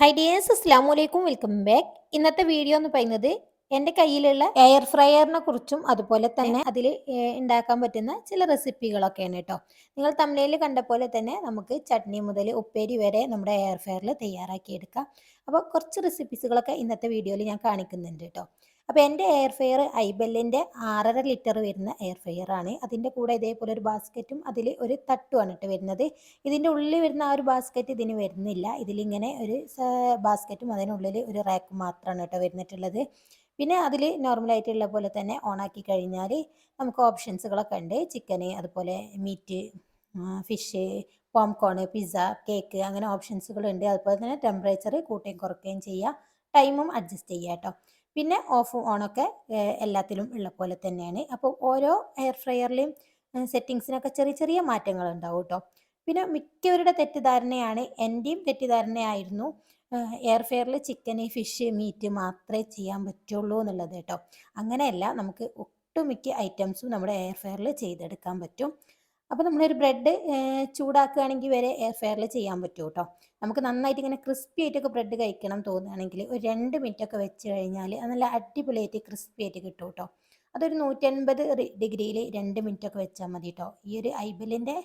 Hi dears അസ്സാം വലൈക്കും welcome back ഇന്നത്തെ വീഡിയോ എന്ന് പറയുന്നത് എന്റെ കയ്യിലുള്ള എയർ ഫ്രയറിനെ കുറിച്ചും അതുപോലെ തന്നെ അതിൽ ഉണ്ടാക്കാൻ പറ്റുന്ന ചില റെസിപ്പികളൊക്കെയാണ് കേട്ടോ. നിങ്ങൾ തമിഴിൽ കണ്ട പോലെ തന്നെ നമുക്ക് ചട്നി മുതൽ ഉപ്പേരി വരെ നമ്മുടെ എയർ ഫ്രയറിൽ തയ്യാറാക്കിയെടുക്കാം. അപ്പോൾ കുറച്ച് റെസിപ്പീസുകളൊക്കെ ഇന്നത്തെ വീഡിയോയിൽ ഞാൻ കാണിക്കുന്നുണ്ട് കേട്ടോ. അപ്പോൾ എന്റെ എയർ ഫെയർ ഐബെല്ലിന്റെ ആറര ലിറ്റർ വരുന്ന എയർ ഫെയർ ആണ്. അതിന്റെ കൂടെ ഇതേപോലെ ഒരു ബാസ്ക്കറ്റും അതിൽ ഒരു തട്ടുമാണ് ഇട്ട് വരുന്നത്. ഇതിന്റെ ഉള്ളിൽ വരുന്ന ആ ഒരു ബാസ്ക്കറ്റ് ഇതിന് വരുന്നില്ല. ഇതിലിങ്ങനെ ഒരു ബാസ്ക്കറ്റും അതിനുള്ളിൽ ഒരു റാക്ക് മാത്രമാണ് കേട്ടോ വരുന്നിട്ടുള്ളത്. പിന്നെ അതിൽ നോർമലായിട്ടുള്ള പോലെ തന്നെ ഓണാക്കി കഴിഞ്ഞാൽ നമുക്ക് ഓപ്ഷൻസുകളൊക്കെ ഉണ്ട്. ചിക്കന് അതുപോലെ meat fish popcorn pizza cake അങ്ങനെ ഓപ്ഷൻസുകളുണ്ട് അതുപോലെ തന്നെ ടെമ്പറേച്ചർ കൂട്ടുകയും കുറയ്ക്കുകയും ചെയ്യുക ടൈമും അഡ്ജസ്റ്റ് ചെയ്യുക കേട്ടോ. പിന്നെ ഓഫും ഓണൊക്കെ എല്ലാത്തിലും ഉള്ള പോലെ തന്നെയാണ്. അപ്പോൾ ഓരോ എയർ ഫ്രയറിലെയും സെറ്റിങ്സിനൊക്കെ ചെറിയ ചെറിയ മാറ്റങ്ങൾ ഉണ്ടാവും കേട്ടോ പിന്നെ മിക്കവരുടെ തെറ്റിദ്ധാരണയാണ് എന്റെയും തെറ്റിദ്ധാരണയായിരുന്നു എയർ ഫെയറിൽ ചിക്കൻ ഫിഷ് മീറ്റ് മാത്രമേ ചെയ്യാൻ പറ്റുള്ളൂ എന്നുള്ളത് കേട്ടോ അങ്ങനെയല്ല നമുക്ക് ഒട്ടുമിക്ക ഐറ്റംസും നമ്മുടെ എയർ ഫെയറിൽ ചെയ്തെടുക്കാൻ പറ്റും. അപ്പോൾ നമ്മളൊരു ബ്രെഡ് ചൂടാക്കുകയാണെങ്കിൽ വരെ എയർ ഫെയറിൽ ചെയ്യാൻ പറ്റും കേട്ടോ. നമുക്ക് നന്നായിട്ട് ഇങ്ങനെ ക്രിസ്പി ആയിട്ടൊക്കെ ബ്രെഡ് കഴിക്കണം തോന്നുകയാണെങ്കിൽ ഒരു രണ്ട് മിനിറ്റ് ഒക്കെ വെച്ച് കഴിഞ്ഞാൽ നല്ല അടിപൊളിയായിട്ട് ക്രിസ്പി ആയിട്ട് കിട്ടും കേട്ടോ. അതൊരു നൂറ്റൻപത് ഡിഗ്രിയിൽ രണ്ട് മിനിറ്റ് ഒക്കെ വെച്ചാൽ മതി കേട്ടോ. ഈ ഒരു ഐബലിന്റെ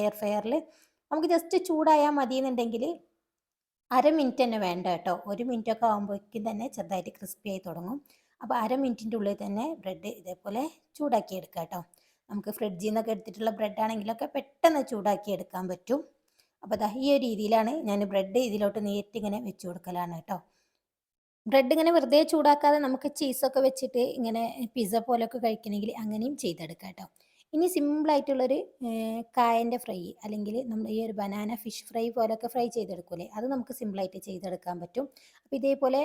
എയർ ഫെയറിൽ നമുക്ക് ജസ്റ്റ് ചൂടായാൽ മതി എന്നുണ്ടെങ്കിൽ അര മിനിറ്റ് തന്നെ വേണ്ട കേട്ടോ. ഒരു മിനിറ്റ് ഒക്കെ ആകുമ്പോഴേക്കും തന്നെ ചെറുതായിട്ട് ക്രിസ്പി ആയി തുടങ്ങും. അപ്പോൾ അര മിനിറ്റിന്റെ ഉള്ളിൽ തന്നെ ബ്രെഡ് ഇതേപോലെ ചൂടാക്കി എടുക്കാം കേട്ടോ. നമുക്ക് ഫ്രിഡ്ജിൽ നിന്നൊക്കെ എടുത്തിട്ടുള്ള ബ്രെഡ് ആണെങ്കിലൊക്കെ പെട്ടെന്ന് ചൂടാക്കി എടുക്കാൻ പറ്റും. അപ്പോൾ ദാ ഈ ഒരു രീതിയിലാണ് ഞാൻ ബ്രെഡ് ഇതിലോട്ട് നേരിട്ട് ഇങ്ങനെ വെച്ച് കൊടുക്കലാണ് കേട്ടോ. ബ്രെഡ് ഇങ്ങനെ വെറുതെ ചൂടാക്കാതെ നമുക്ക് ചീസൊക്കെ വെച്ചിട്ട് ഇങ്ങനെ പിസ്സ പോലൊക്കെ കഴിക്കണമെങ്കിൽ അങ്ങനെയും ചെയ്തെടുക്കാം കേട്ടോ. ഇനി സിമ്പിളായിട്ടുള്ളൊരു കായന്റെ ഫ്രൈ അല്ലെങ്കിൽ നമ്മൾ ഈ ഒരു ബനാന ഫിഷ് ഫ്രൈ പോലൊക്കെ ഫ്രൈ ചെയ്തെടുക്കൂലേ? അത് നമുക്ക് സിമ്പിളായിട്ട് ചെയ്തെടുക്കാൻ പറ്റും. അപ്പോൾ ഇതേപോലെ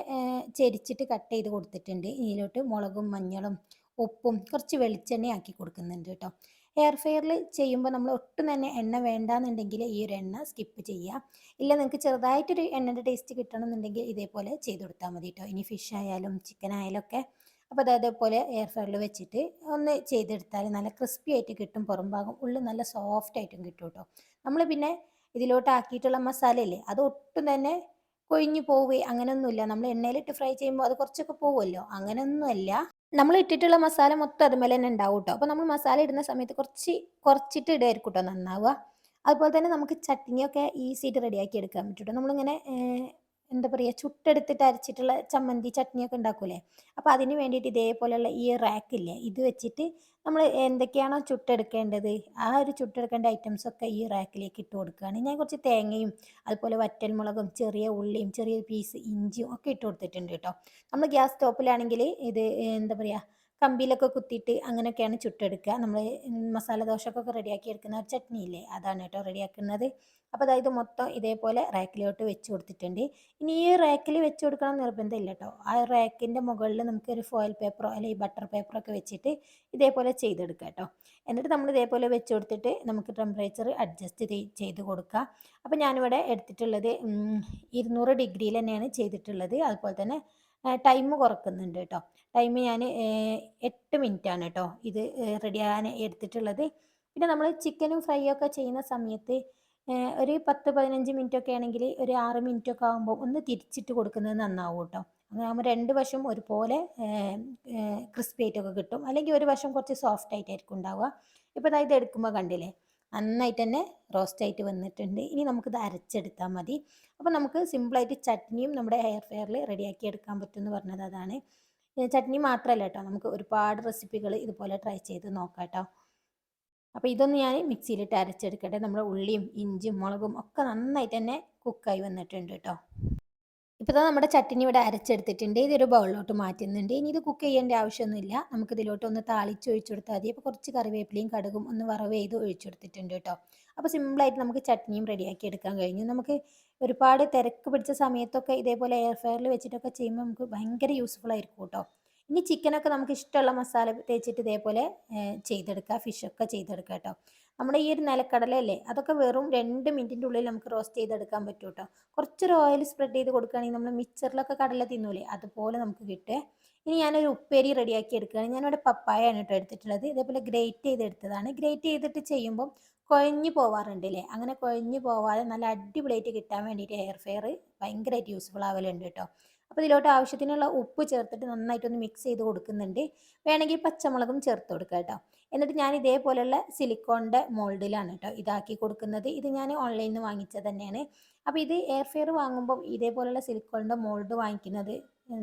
ചെരിച്ചിട്ട് കട്ട് ചെയ്ത് കൊടുത്തിട്ടുണ്ട്. ഇതിലോട്ട് മുളകും മഞ്ഞളും ഉപ്പും കുറച്ച് വെളിച്ചെണ്ണ ആക്കി കൊടുക്കുന്നുണ്ട് കേട്ടോ. എയർ ഫെയറിൽ ചെയ്യുമ്പോൾ നമ്മൾ ഒട്ടും തന്നെ എണ്ണ വേണ്ടാന്നുണ്ടെങ്കിൽ ഈ ഒരു എണ്ണ സ്കിപ്പ് ചെയ്യുക ഇല്ല നിങ്ങൾക്ക് ചെറുതായിട്ടൊരു എണ്ണന്റെ ടേസ്റ്റ് കിട്ടണമെന്നുണ്ടെങ്കിൽ ഇതേപോലെ ചെയ്ത് കൊടുത്താൽ മതി കേട്ടോ. ഇനി ഫിഷ് ആയാലും ചിക്കൻ ആയാലും ഒക്കെ. അപ്പോൾ അതേപോലെ എയർ ഫെയറിൽ വെച്ചിട്ട് ഒന്ന് ചെയ്തെടുത്താൽ നല്ല ക്രിസ്പി ആയിട്ട് കിട്ടും പുറം ഭാഗം ഉള്ളിൽ നല്ല സോഫ്റ്റ് ആയിട്ടും കിട്ടും കേട്ടോ. നമ്മൾ പിന്നെ ഇതിലോട്ട് ആക്കിയിട്ടുള്ള മസാല അത് ഒട്ടും തന്നെ കൊഴിഞ്ഞു പോവേ അങ്ങനെയൊന്നുമില്ല നമ്മൾ എണ്ണയിലിട്ട് ഫ്രൈ ചെയ്യുമ്പോൾ അത് കുറച്ചൊക്കെ പോവുമല്ലോ? അങ്ങനെയൊന്നുമല്ല നമ്മൾ ഇട്ടിട്ടുള്ള മസാല മൊത്തം അതുപോലെ തന്നെ ഉണ്ടാവും കേട്ടോ അപ്പോൾ നമ്മൾ മസാല ഇടുന്ന സമയത്ത് കുറച്ച് കുറച്ചിട്ട് ഇടുമായിരിക്കും കേട്ടോ നന്നാവുക. അതുപോലെ തന്നെ നമുക്ക് ചട്നിയൊക്കെ ഈസിയായിട്ട് റെഡിയാക്കി എടുക്കാൻ പറ്റും കേട്ടോ നമ്മളിങ്ങനെ എന്താ പറയുക ചുട്ടെടുത്തിട്ട് അരച്ചിട്ടുള്ള ചമ്മന്തി ചട്നിയൊക്കെ ഉണ്ടാക്കൂലേ അപ്പോൾ അതിന് വേണ്ടിയിട്ട് ഇതേപോലെയുള്ള ഈ റാക്കില്ലേ ഇത് വെച്ചിട്ട് നമ്മൾ എന്തൊക്കെയാണോ ചുട്ടെടുക്കേണ്ടത് ആ ഒരു ചുട്ടെടുക്കേണ്ട ഐറ്റംസൊക്കെ ഈ റാക്കിലേക്ക് ഇട്ട് കൊടുക്കുകയാണ്. ഞാൻ കുറച്ച് തേങ്ങയും അതുപോലെ വറ്റൽമുളകും ചെറിയ ഉള്ളിയും ചെറിയ പീസ് ഇഞ്ചിയും ഒക്കെ ഇട്ട് കൊടുത്തിട്ടുണ്ട് കേട്ടോ. നമ്മൾ ഗ്യാസ് സ്റ്റോപ്പിലാണെങ്കിൽ ഇത് എന്താ പറയുക കമ്പിയിലൊക്കെ കുത്തിയിട്ട് അങ്ങനെയൊക്കെയാണ് ചുട്ടെടുക്കുക. നമ്മൾ മസാല ദോശക്കൊക്കെ റെഡിയാക്കി എടുക്കുന്ന ഒരു ചട്നി ഇല്ലേ അതാണ് കേട്ടോ റെഡിയാക്കുന്നത്. അപ്പോൾ അതായത് മൊത്തം ഇതേപോലെ റാക്കിലോട്ട് വെച്ച് കൊടുത്തിട്ടുണ്ട്. ഇനി ഈ റാക്കിൽ വെച്ച് കൊടുക്കണം നിർബന്ധമില്ല കേട്ടോ. ആ റാക്കിന്റെ മുകളിൽ നമുക്ക് ഒരു ഫോയിൽ പേപ്പറോ അല്ലെങ്കിൽ ബട്ടർ പേപ്പറോ ഒക്കെ വെച്ചിട്ട് ഇതേപോലെ ചെയ്തെടുക്കുക കേട്ടോ. എന്നിട്ട് നമ്മൾ ഇതേപോലെ വെച്ച് കൊടുത്തിട്ട് നമുക്ക് ടെമ്പറേച്ചർ അഡ്ജസ്റ്റ് ചെയ്ത് കൊടുക്കുക. അപ്പോൾ ഞാനിവിടെ എടുത്തിട്ടുള്ളത് ഇരുന്നൂറ് ഡിഗ്രിയിൽ തന്നെയാണ് ചെയ്തിട്ടുള്ളത്. അതുപോലെ തന്നെ ടൈം കുറക്കുന്നുണ്ട് കേട്ടോ ടൈം ഞാൻ എട്ട് ആണ് കേട്ടോ ഇത് റെഡിയാകാൻ എടുത്തിട്ടുള്ളത്. പിന്നെ നമ്മൾ ചിക്കനും ഫ്രൈ ഒക്കെ ചെയ്യുന്ന സമയത്ത് ഒരു പത്ത് പതിനഞ്ച് മിനിറ്റ് ഒക്കെ ആണെങ്കിൽ ഒരു ആറ് മിനിറ്റ് ഒക്കെ ആകുമ്പോൾ ഒന്ന് തിരിച്ചിട്ട് കൊടുക്കുന്നത് നന്നാവും കേട്ടോ അങ്ങനെ രണ്ട് വശം ഒരുപോലെ ക്രിസ്പി ആയിട്ടൊക്കെ കിട്ടും. അല്ലെങ്കിൽ ഒരു വശം കുറച്ച് സോഫ്റ്റ് ആയിട്ടായിരിക്കും ഉണ്ടാവുക. ഇപ്പോൾ ഇത് എടുക്കുമ്പോൾ കണ്ടില്ലേ? നന്നായിട്ട് തന്നെ റോസ്റ്റ് ആയിട്ട് വന്നിട്ടുണ്ട്. ഇനി നമുക്കിത് അരച്ചെടുത്താൽ മതി. അപ്പോൾ നമുക്ക് സിമ്പിളായിട്ട് ചട്നിയും നമ്മുടെ ഹെയർ ഫെയറിൽ റെഡിയാക്കി എടുക്കാൻ പറ്റുമെന്ന് പറഞ്ഞത് അതാണ്. ചട്നി മാത്രമല്ല കേട്ടോ. നമുക്ക് ഒരുപാട് റെസിപ്പികൾ ഇതുപോലെ ട്രൈ ചെയ്ത് നോക്കാം കേട്ടോ. അപ്പോൾ ഇതൊന്ന് ഞാൻ മിക്സിയിലിട്ട് അരച്ചെടുക്കട്ടെ. നമ്മുടെ ഉള്ളിയും ഇഞ്ചിയും മുളകും ഒക്കെ നന്നായിട്ട് തന്നെ കുക്കായി വന്നിട്ടുണ്ട് കേട്ടോ. ഇപ്പോൾ നമ്മുടെ ചട്ടിനി ഇവിടെ അരച്ചെടുത്തിട്ടുണ്ട്. ഇതൊരു ബൗളിലോട്ട് മാറ്റുന്നുണ്ട്. ഇനി ഇത് കുക്ക് ചെയ്യേണ്ട ആവശ്യമൊന്നുമില്ല. നമുക്ക് ഇതിലോട്ട് ഒന്ന് താളിച്ച് ഒഴിച്ചു കൊടുത്താൽ മതി. അപ്പോൾ കുറച്ച് കറിവേപ്പിലയും കടുകും ഒന്ന് വറവ് ചെയ്ത് ഒഴിച്ചു കൊടുത്തിട്ടുണ്ട് കേട്ടോ. അപ്പോൾ സിമ്പിളായിട്ട് നമുക്ക് ചട്നിയും റെഡിയാക്കി എടുക്കാൻ കഴിഞ്ഞു. നമുക്ക് ഒരുപാട് തിരക്ക് പിടിച്ച സമയത്തൊക്കെ ഇതേപോലെ എയർ ഫെയറിൽ വെച്ചിട്ടൊക്കെ ചെയ്യുമ്പോൾ നമുക്ക് ഭയങ്കര യൂസ്ഫുൾ ആയിരിക്കും കേട്ടോ. ഇനി ചിക്കനൊക്കെ നമുക്ക് ഇഷ്ടമുള്ള മസാല തേച്ചിട്ട് ഇതേപോലെ ചെയ്തെടുക്കുക. ഫിഷൊക്കെ ചെയ്തെടുക്കുക കേട്ടോ. നമ്മുടെ ഈ ഒരു നിലക്കടലല്ലേ അതൊക്കെ വെറും രണ്ട് മിനിറ്റിന്റെ ഉള്ളിൽ നമുക്ക് റോസ്റ്റ് ചെയ്തെടുക്കാൻ പറ്റും കേട്ടോ കുറച്ചൊരു ഓയിൽ സ്പ്രെഡ് ചെയ്ത് കൊടുക്കുകയാണെങ്കിൽ നമ്മൾ മിക്സറിലൊക്കെ കടല തിന്നൂലേ അതുപോലെ നമുക്ക് കിട്ടുക ഇനി ഞാനൊരു ഉപ്പേരി റെഡിയാക്കി എടുക്കുകയാണ്. ഞാനിവിടെ പപ്പായാണ് കേട്ടോ എടുത്തിട്ടുള്ളത്. ഇതേപോലെ ഗ്രേറ്റ് ചെയ്തെടുത്തതാണ്. ഗ്രേറ്റ് ചെയ്തിട്ട് ചെയ്യുമ്പോൾ കുഴഞ്ഞു പോവാറുണ്ട് അല്ലേ അങ്ങനെ കുഴഞ്ഞു പോവാതെ നല്ല അടിപൊളിയായിട്ട് കിട്ടാൻ വേണ്ടിയിട്ട് ഹെയർ ഫെയർ ഭയങ്കരമായിട്ട് യൂസ്ഫുൾ ആവലുണ്ട് കേട്ടോ. അപ്പോൾ ഇതിലോട്ട് ആവശ്യത്തിനുള്ള ഉപ്പ് ചേർത്തിട്ട് നന്നായിട്ടൊന്ന് മിക്സ് ചെയ്ത് കൊടുക്കുന്നുണ്ട്. വേണമെങ്കിൽ പച്ചമുളകും ചേർത്ത് കൊടുക്കുക കേട്ടോ. എന്നിട്ട് ഞാൻ ഇതേപോലെയുള്ള സിലിക്കോണിന്റെ മോൾഡിലാണ് കേട്ടോ ഇതാക്കി കൊടുക്കുന്നത്. ഇത് ഞാൻ ഓൺലൈനിൽ നിന്ന് വാങ്ങിച്ചത് തന്നെയാണ്. അപ്പോൾ ഇത് എയർ ഫെയർ വാങ്ങുമ്പോൾ ഇതേപോലെയുള്ള സിലിക്കോണിന്റെ മോൾഡ് വാങ്ങിക്കുന്നത്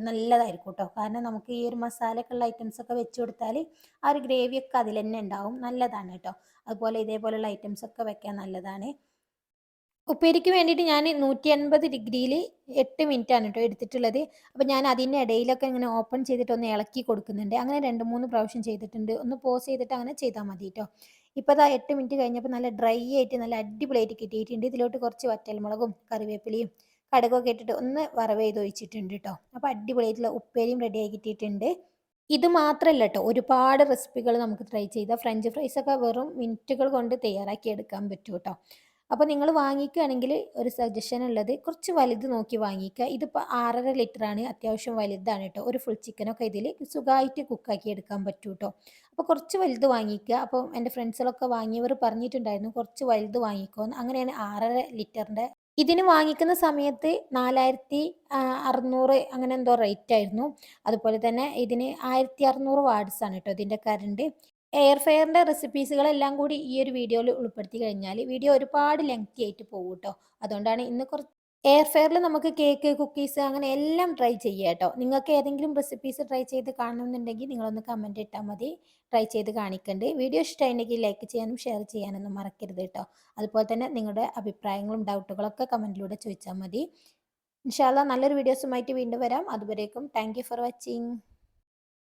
നല്ലതായിരിക്കും കേട്ടോ. കാരണം നമുക്ക് ഈ ഒരു മസാലയൊക്കെയുള്ള ഐറ്റംസ് ഒക്കെ വെച്ച് കൊടുത്താൽ ആ ഒരു ഗ്രേവിയൊക്കെ അതിൽ തന്നെ ഉണ്ടാവും. നല്ലതാണ് കേട്ടോ. അതുപോലെ ഇതേപോലെയുള്ള ഐറ്റംസ് ഒക്കെ വെക്കാൻ നല്ലതാണ്. ഉപ്പേരിക്ക് വേണ്ടിയിട്ട് ഞാൻ നൂറ്റി അൻപത് ഡിഗ്രിയിൽ എട്ട് മിനിറ്റ് ആണ് കേട്ടോ എടുത്തിട്ടുള്ളത്. അപ്പോൾ ഞാൻ അതിന്റെ ഇടയിലൊക്കെ ഇങ്ങനെ ഓപ്പൺ ചെയ്തിട്ട് ഒന്ന് ഇളക്കി കൊടുക്കുന്നുണ്ട്. അങ്ങനെ രണ്ട് മൂന്ന് പ്രാവശ്യം ചെയ്തിട്ടുണ്ട്. ഒന്ന് പോസ് ചെയ്തിട്ട് അങ്ങനെ ചെയ്താൽ മതി കേട്ടോ. ഇപ്പോൾ അതാ എട്ട് മിനിറ്റ് കഴിഞ്ഞപ്പോൾ നല്ല ഡ്രൈ ആയിട്ട് നല്ല അടിപൊളിയായിട്ട് കിട്ടിയിട്ടുണ്ട്. ഇതിലോട്ട് കുറച്ച് വറ്റൽമുളകും കറിവേപ്പിലയും കടുകൊക്കെ ഇട്ടിട്ട് ഒന്ന് വറവ് ചെയ്ത് ഒഴിച്ചിട്ടുണ്ട് കേട്ടോ. അപ്പോൾ അടിപൊളിയായിട്ടുള്ള ഉപ്പേരിയും റെഡിയായി കിട്ടിയിട്ടുണ്ട്. ഇത് മാത്രമല്ല കേട്ടോ ഒരുപാട് റെസിപ്പികൾ നമുക്ക് ട്രൈ ചെയ്താൽ ഫ്രഞ്ച് ഫ്രൈസൊക്കെ വെറും മിനിറ്റുകൾ കൊണ്ട് തയ്യാറാക്കി എടുക്കാൻ പറ്റും കേട്ടോ. അപ്പോൾ നിങ്ങൾ വാങ്ങിക്കുകയാണെങ്കിൽ ഒരു സജഷൻ ഉള്ളത് കുറച്ച് വലുത് നോക്കി വാങ്ങിക്കുക. ഇതിപ്പോൾ ആറര ആണ് അത്യാവശ്യം വലുതാണ് കേട്ടോ ഒരു ഫുൾ ചിക്കനൊക്കെ ഇതിൽ സുഖമായിട്ട് കുക്കാക്കി എടുക്കാൻ പറ്റും കേട്ടോ അപ്പോൾ കുറച്ച് വലുത് വാങ്ങിക്കുക. അപ്പോൾ എന്റെ ഫ്രണ്ട്സുകളൊക്കെ വാങ്ങിയവർ പറഞ്ഞിട്ടുണ്ടായിരുന്നു കുറച്ച് വലുത് വാങ്ങിക്കോന്ന്. അങ്ങനെയാണ് ആറര ലിറ്ററിന്റെ ഇതിന് വാങ്ങിക്കുന്ന സമയത്ത് നാലായിരത്തി അറുന്നൂറ് അങ്ങനെ എന്തോ റേറ്റ് ആയിരുന്നു. അതുപോലെ തന്നെ ഇതിന് ആയിരത്തി അറുന്നൂറ് വാട്ട്സ് ആണ് കേട്ടോ ഇതിന്റെ കറണ്ട് എയർ ഫെയറിന്റെ റെസിപ്പീസുകളെല്ലാം കൂടി ഈ ഒരു വീഡിയോയിൽ ഉൾപ്പെടുത്തി കഴിഞ്ഞാൽ വീഡിയോ ഒരുപാട് ലെങ്തി ആയിട്ട് പോകും കേട്ടോ. അതുകൊണ്ടാണ് ഇന്ന് കുറച്ച് എയർ ഫെയറിൽ നമുക്ക് കേക്ക് കുക്കീസ് അങ്ങനെ എല്ലാം ട്രൈ ചെയ്യാം കേട്ടോ. നിങ്ങൾക്ക് ഏതെങ്കിലും റെസിപ്പീസ് ട്രൈ ചെയ്ത് കാണണമെന്നുണ്ടെങ്കിൽ നിങ്ങളൊന്ന് കമന്റ് ഇട്ടാൽ മതി. ട്രൈ ചെയ്ത് കാണിക്കണ്ട്. വീഡിയോ ഇഷ്ടമായിട്ടുണ്ടെങ്കിൽ ലൈക്ക് ചെയ്യാനും ഷെയർ ചെയ്യാനൊന്നും മറക്കരുത് കേട്ടോ. അതുപോലെ തന്നെ നിങ്ങളുടെ അഭിപ്രായങ്ങളും ഡൗട്ടുകളൊക്കെ കമന്റിലൂടെ ചോദിച്ചാൽ മതി. ഇൻഷാല്ല നല്ലൊരു വീഡിയോസുമായിട്ട് വീണ്ടും വരാം. അതുവരേക്കും താങ്ക് ഫോർ വാച്ചിങ്